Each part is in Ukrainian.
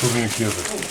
Турнікети.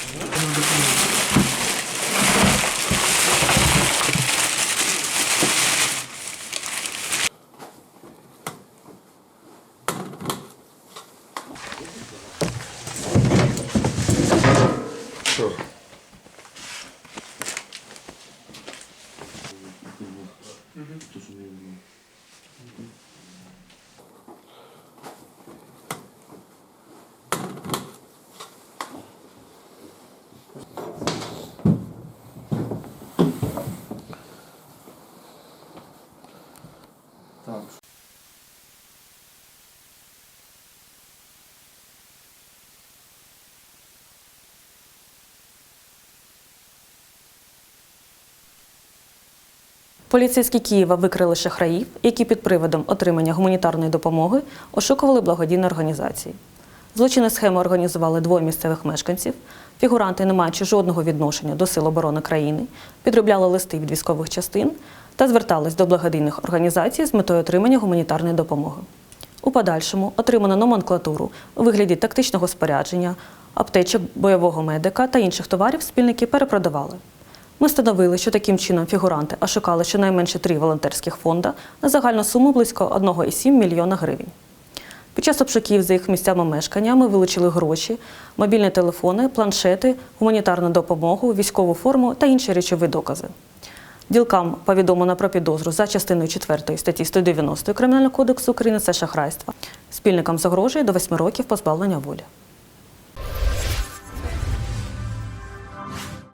Поліцейські Києва викрили шахраїв, які під приводом отримання гуманітарної допомоги ошукували благодійні організації. Злочинну схему організували двоє місцевих мешканців. Фігуранти, не маючи жодного відношення до Сил оборони країни, підробляли листи від військових частин та звертались до благодійних організацій з метою отримання гуманітарної допомоги. У подальшому отриману номенклатуру у вигляді тактичного спорядження, аптечок, бойового медика та інших товарів спільники перепродавали. Ми встановили, що таким чином фігуранти ошукали щонайменше три волонтерських фонда на загальну суму близько 1,7 мільйона гривень. Під час обшуків за їх місцями мешкання ми вилучили гроші, мобільні телефони, планшети, гуманітарну допомогу, військову форму та інші речові докази. Ділкам повідомлено про підозру за частиною 4 статті 190 Кримінального кодексу України це шахрайство. Спільникам загрожує до 8 років позбавлення волі.